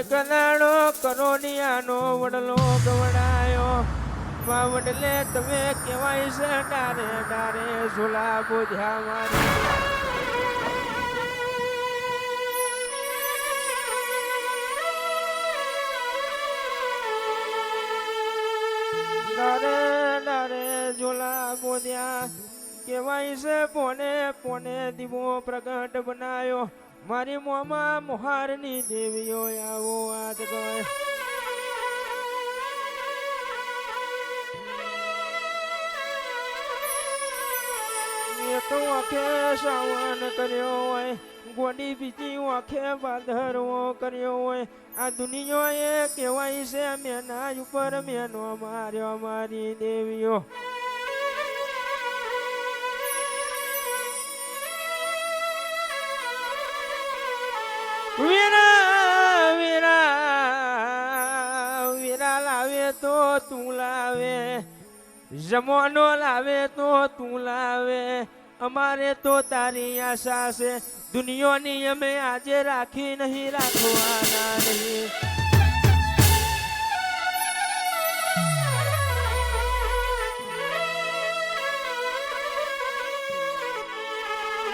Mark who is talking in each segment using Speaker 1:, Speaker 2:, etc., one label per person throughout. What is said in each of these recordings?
Speaker 1: એક નાણો કરોડિયાનો વડલો ગવડાયો માં વડલે તમે કેવાય છે ડારે ડારે ઝોલા બોધ્યા મારી. ડારે ડારે ઝોલા બોધ્યા. કેવાય છે પોને પોને દીવો પ્રગટ બનાયો. મારી મોમાં મોહારની દેવીઓ આવો આજ ગય. શ્રાવણ કર્યો હોય, ગોડી બીજી આંખે બાંધરવો કર્યો હોય. આ દુનિયા એ કહેવાય છે, મેના ઉપર મેનો માર્યો મારી દેવીઓ. તો લાવે, જમવાનો લાવે તો તું લાવે. અમારે તો તારી આશા છે, દુનિયાની અમે આજે રાખી નહીં, રાખવાના નહીં.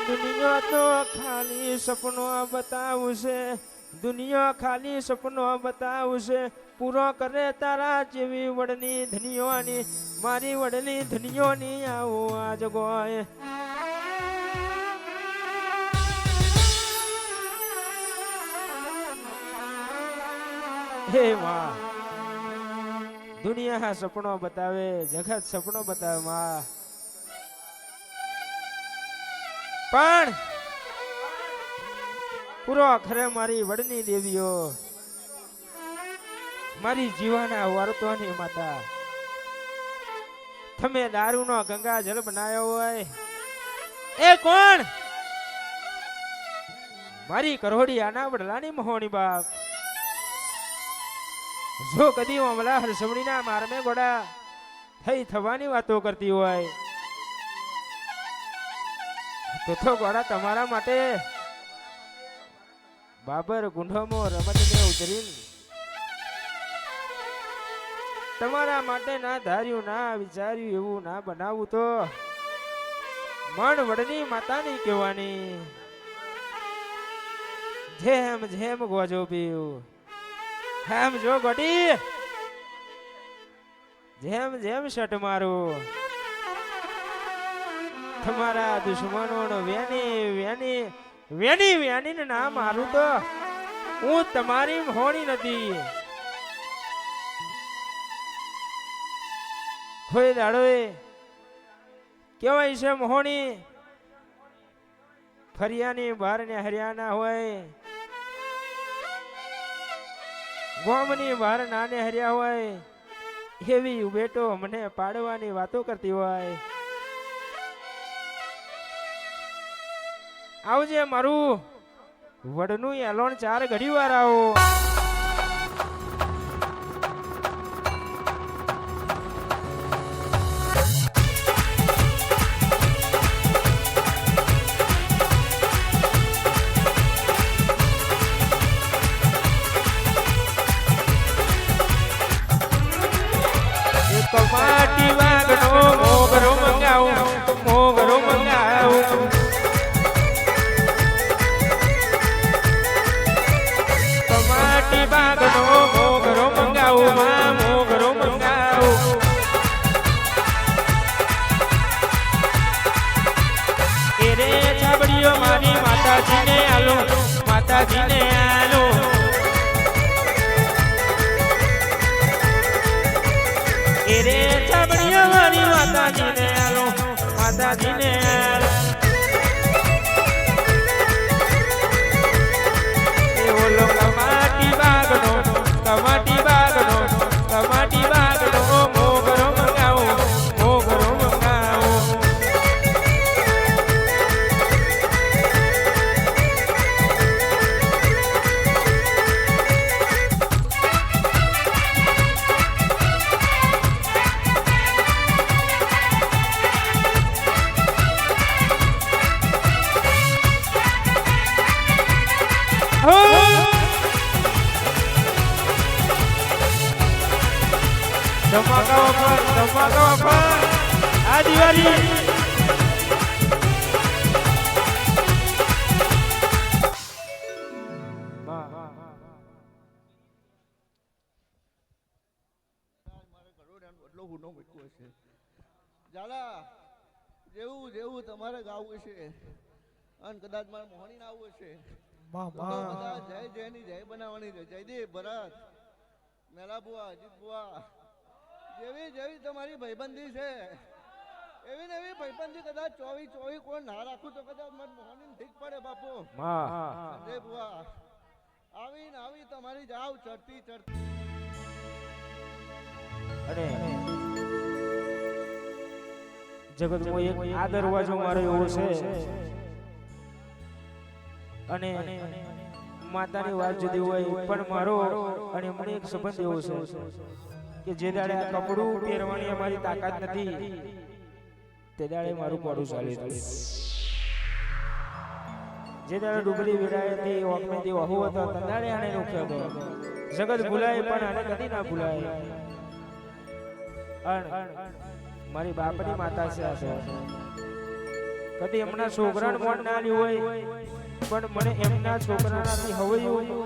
Speaker 1: દુનિયા તો ખાલી સપનો બતાવશે. દુનિયા ખાલી સપનો બતાવશે. પૂરો કરે તારા જેવી વડની ધનિયોની મારી વડની ધનિયોની આવો આજ ગોય હે માં દુનિયા સપનો બતાવે, જગત સપનો બતાવે માં પણ પૂરો ખરે મારી વડની દેવીઓ. મારી જીવાના વર્તોની માતા. તમે દારૂનો ગંગા જળ બનાવ્યો હોય. એ કોણ? મારી કરોડી આના વડલાની મહોણી બાપ. જો કદી અમલા હરસવણીના મારમે ગોડા થઈ થવાની વાતો કરતી હોય. તો તો ગોડા તમારા માટે બાબર ગુંઢોમો રમતને ઉતરીને તમારા માટે ના ધાર્યું, ના વિચાર્યું એવું ના બનાવું તો મન વડની માતાની કહેવાની. જેમ જેમ ગોજો પીવું હેમ જો ગોટી. જેમ જેમ શટ મારું, તમારા દુશ્મનો વેની વેની વેની વેની ને ના મારું તો. હું તમારી હોણી નથી. હોય દાડોએ કેવાય છે મોહણી, ફરિયાની બહાર ને હરિયાના હોય. ગોમની બહાર નાને હર્યા હોય. એવી બેટો મને પાડવાની વાતો કરતી હોય. આવજે મારું. વડનું એલોણ ચાર ઘડી વાર આવો. માતાજીને આલો. એ રે છાબડીઓ મારી માતાજીને આલો માતાજીને આલો. ધમાકા બાપા ધમાકા બાપા આ દિવાળી
Speaker 2: છે ઝાલા જેવું જેવું તમારે ગાવું છે અને કદાચ મારે મોહણી આવવું છે જય જયની જય બનાવવાની છે. જયદીપ ભરત મેલા બુઆ અજીત બુઆ જેવી જેવી તમારી ભાઈબંધી છે એવી ને એવી ભાઈબંધી કદાચ ચોવીસ ચોવી કોણ ના રાખું તો કદાચ મારે મોહની ઠીક પડે બાપુ. સંજય બુઆ આવી ને આવી તમારી જાવ ચડતી ચડતી.
Speaker 1: અરે. જગતમાં એક આ દરવાજો મારો એવો છે. અને માતાની વાત જુદી હોય પણ મારો અને મને એક સંબંધ એવો છે કે જે દાડે આ કપડું પહેરવાની અમારી તાકાત નથી તે દાડે મારું પડું ચાલી હતું જે દાડે ડુબરી વિડાયથી ઓકમેથી વહુ હતો તે દાડે આને રોક્યો હતો. જગત ભૂલાય પણ આને કદી ના ભૂલાય. અણ મારી બાપની માતા છે. કદી એમના છોકરાને મોડ ના લ્યું હોય પણ મને એમના છોકરાનાથી હવે બુવાજી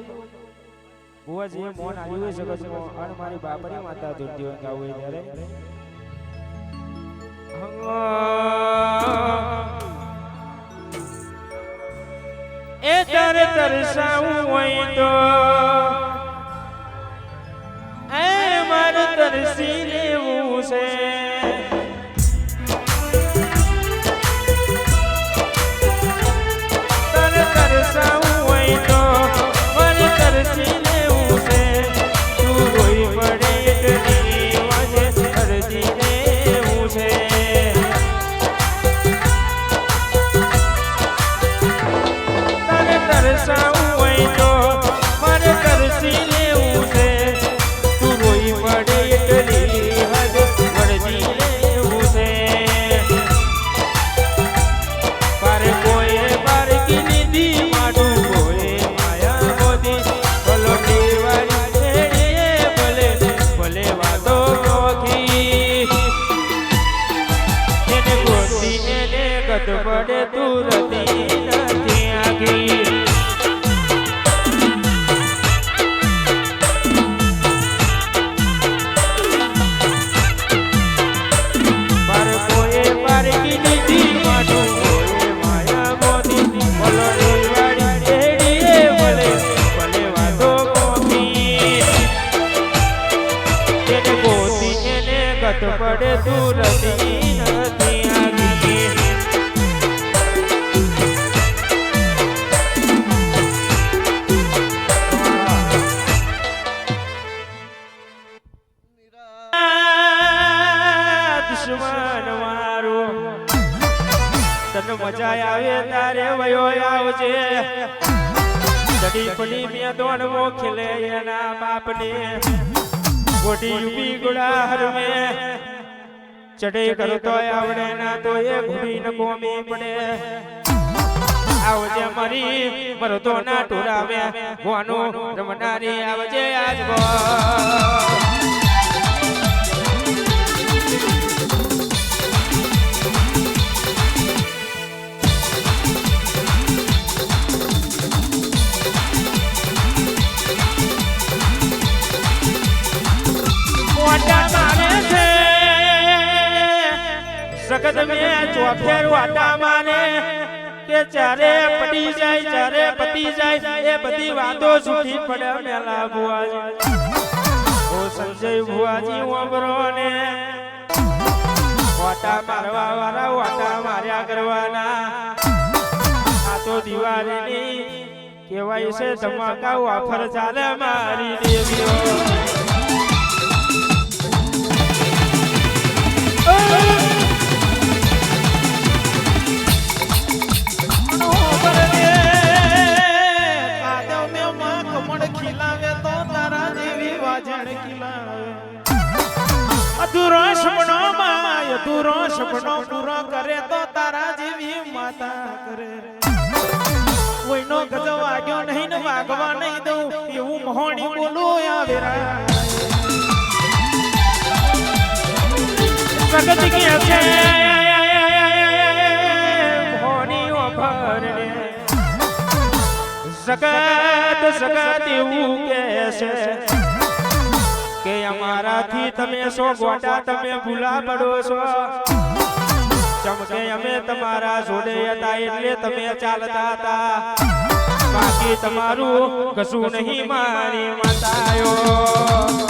Speaker 1: બુવાજીએ મોન આવ્યું હોય જગતમાં, અને મારી બાપરી માતા ધૂળતી હોય ગાવું હોય ત્યારે. એ તારે તરસાવું હોય તો. એ મારું તરસી લેવું આવજે ચડી પડી મેં દોડવો ખેલે એના બાપને. ગોડી ઊભી ગુડા હરમે ચડે કરતો આવડે ના તો એ ઘૂમી ન કોમી પડે. આવજે મરી મરતો ના ટોરાવે ભોનું રમનારી આવજે આજ ભો ચારે પડી જાય, ચારે પતી જાય, એ બધી વાતો છૂટી પડે મેલા ભુવાજી. ઓ સંજય ભુવાજી ઓબરો ને. વાટા મારવા વાળા, વાટા માર્યા કરવાના. આ તો દિવાળીની કેવાય છે ધમાકા વાફર ચાલે મારી દેવીઓ. અધૂરો સપનો માં અધૂરો સપનો પૂરો કરે તો તારા જેવી માતા કરે. કોઈનો ગજો વાગ્યો નહીં ને વાગવા નહીં દઉં, એવું મોહણી બોલું આ પ્રગતિ કે છે જગત સગત એવું કે છે કે અમારાથી તમે સો ગોટા તમે ભૂલા પડો છો. ચમકે અમે તમારા જોડે હતા એટલે તમે ચાલતા હતા. બાકી તમારું કશું નહીં મારી માતાયો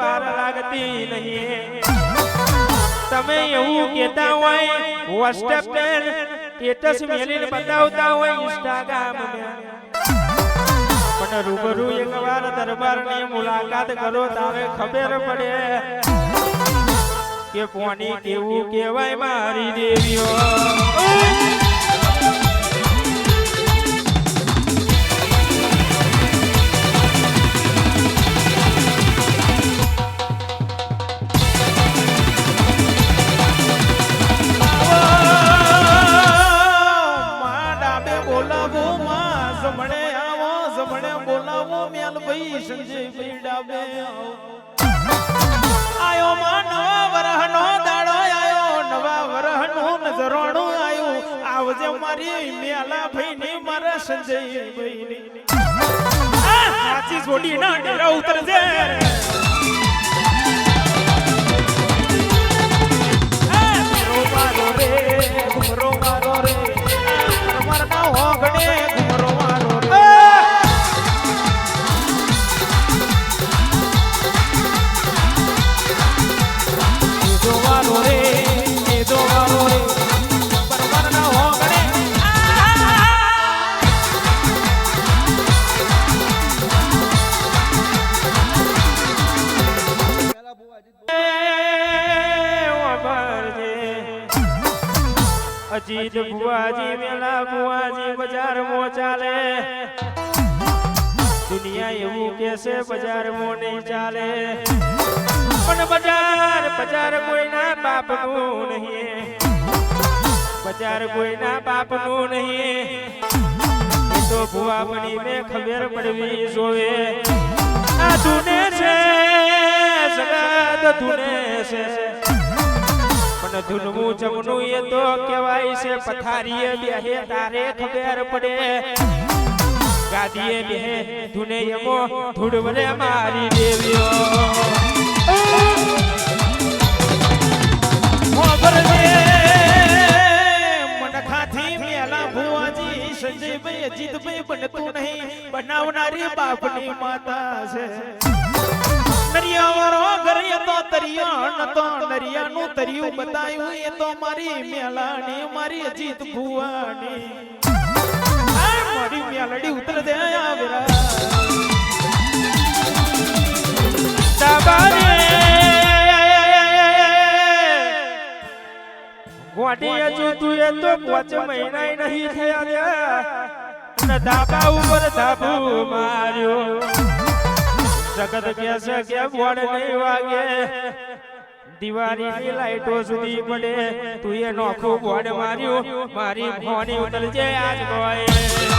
Speaker 1: વાર લાગતી નહીં. તમે એવું કહેતા હોય વોટ્સએપ પર સ્ટેટસ મેલીને બતાવતા હોય ઇન્સ્ટાગ્રામ પણ રૂબરૂ એકવાર દરબારની મુલાકાત કરો, તારે ખબર પડે કે પોની કેવું કહેવાય મારી દેવીઓ.
Speaker 3: મેલ ભાઈ સંજયભાઈ ડાબે આવો આયો માનો વરહનો દાડો આયો, નવા વરહનો નજરોણું આયું. આવજે મારી મેલા ભાઈ ની મારા સંજયભાઈ ની સાચી જોડી ના ડેરા ઉતરજે.
Speaker 1: અજીત ભુવાજી મેલા ભુવાજી, બજાર મો ચાલે. દુનિયા એવું કે છે બજાર મો નહીં ચાલે. પણ બજાર બજાર કોઈના બાપનું નહીં. બજાર કોઈના બાપનું નહીં. તો ભુવા બની મેં ખબર પડવી જોવે. આ ધૂને છે, સગત ધૂને છે. પણ ધૂનવું જમનું એ તો કહેવાય છે, પથારીએ બેહે, તારે ખબર પડે. ગાદીએ બેહે, ધૂને યમો ધૂળ મારી દેવ્યો
Speaker 3: મનખાથી મેલા બનતું નહીં. બનાવનારી બાપની માતા છે. નરિયાવાળો ઘરે તો તરિયા નરિયા નું તરિયું બતાયું. એ તો મારી મેલાની મારી અજીત ભુવાની. મારી મેલડી ઉતર દે આવેરા.
Speaker 1: ગોડી હજુ તું એ તો પાંચ મહિના નહીં થયા. ને ધાબા ઉપર ધાબુ માર્યો. જગત કે છે? કે બોર્ડ નહીં વાગે? દિવાળીની લાઈટો સુધી પડે. તું એ નોખું બોર્ડ માર્યું. મારી ફોની ઉતરજે આજ ગોય